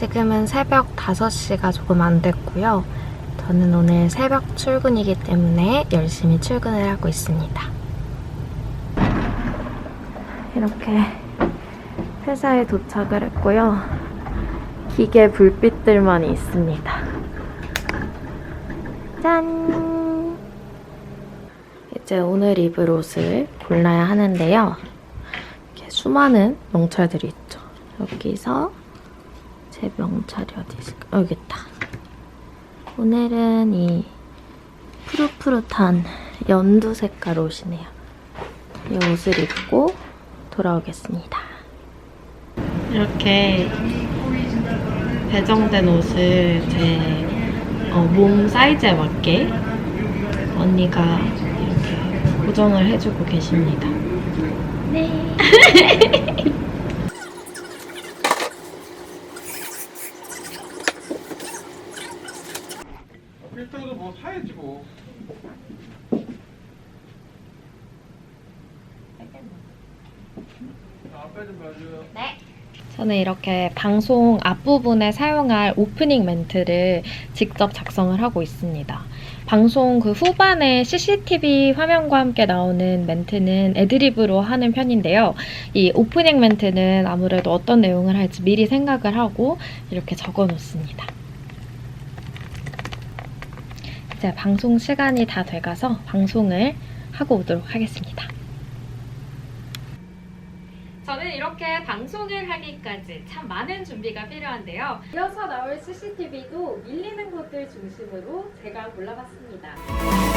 지금은 새벽 5시가 조금 안 됐고요. 저는 오늘 새벽 출근이기 때문에 열심히 출근을 하고 있습니다. 이렇게 회사에 도착을 했고요. 기계 불빛들만 있습니다. 짠! 이제 오늘 입을 옷을 골라야 하는데요. 이렇게 수많은 명찰들이 있죠. 여기서 제 명찰이 어디 있을까? 여기 있다. 오늘은 이 푸릇푸릇한 연두 색깔 옷이네요. 이 옷을 입고 돌아오겠습니다. 이렇게 배정된 옷을 제 어, 몸 사이즈에 맞게 언니가 이렇게 고정을 해주고 계십니다. 네. 필터도 뭐 사야지 뭐. 앞에 좀 봐줘요. 저는 이렇게 방송 앞부분에 사용할 오프닝 멘트를 직접 작성을 하고 있습니다. 방송 그 후반에 CCTV 화면과 함께 나오는 멘트는 애드립으로 하는 편인데요. 이 오프닝 멘트는 아무래도 어떤 내용을 할지 미리 생각을 하고 이렇게 적어 놓습니다. 이제 방송 시간이 다 돼가서 방송을 하고 오도록 하겠습니다. 저는 이렇게 방송을 하기까지 참 많은 준비가 필요한데요. 이어서 나올 CCTV도 밀리는 곳들 중심으로 제가 골라봤습니다.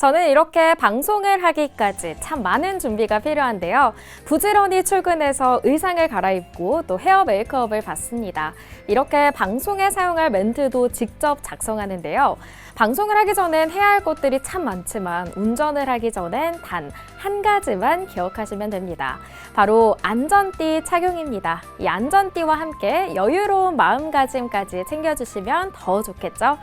저는 이렇게 방송을 하기까지 참 많은 준비가 필요한데요. 부지런히 출근해서 의상을 갈아입고 또 헤어 메이크업을 받습니다. 이렇게 방송에 사용할 멘트도 직접 작성하는데요. 방송을 하기 전엔 해야 할 것들이 참 많지만 운전을 하기 전엔 단 한 가지만 기억하시면 됩니다. 바로 안전띠 착용입니다. 이 안전띠와 함께 여유로운 마음가짐까지 챙겨주시면 더 좋겠죠?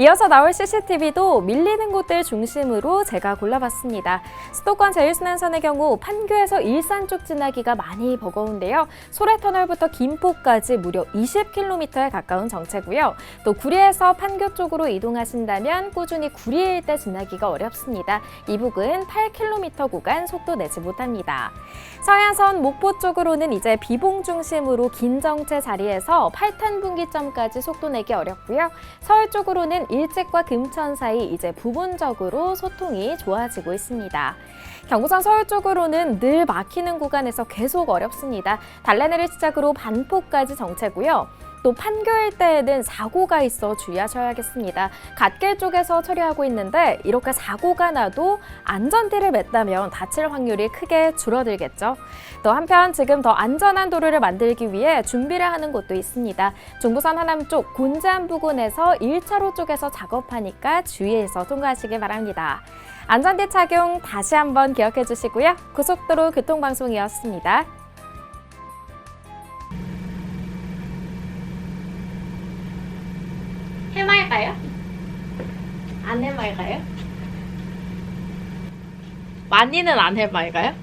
이어서 나올 CCTV도 밀리는 곳들 중심으로 제가 골라봤습니다. 수도권 제일순환선의 경우 판교에서 일산 쪽 지나기가 많이 버거운데요. 소래터널부터 김포까지 무려 20km에 가까운 정체고요. 또 구리에서 판교 쪽으로 이동하신다면 꾸준히 구리 일대 지나기가 어렵습니다. 이 부근 8km 구간 속도 내지 못합니다. 서해안선 목포 쪽으로는 이제 비봉 중심으로 긴 정체 자리에서 8탄 분기점까지 속도 내기 어렵고요. 서울 쪽으로는 일찍과 금천 사이 이제 부분적으로 소통이 좋아지고 있습니다. 경부선 서울 쪽으로는 늘 막히는 구간에서 계속 어렵습니다. 달래내를 시작으로 반포까지 정체고요. 또 판교 일대에는 사고가 있어 주의하셔야겠습니다. 갓길 쪽에서 처리하고 있는데 이렇게 사고가 나도 안전띠를 맸다면 다칠 확률이 크게 줄어들겠죠. 또 한편 지금 더 안전한 도로를 만들기 위해 준비를 하는 곳도 있습니다. 중부선 하남 쪽 곤지암 부근에서 1차로 쪽에서 작업하니까 주의해서 통과하시길 바랍니다. 안전띠 착용 다시 한번 기억해 주시고요. 고속도로 교통방송이었습니다. 안 해맑아요? 많이는 안 해맑아요?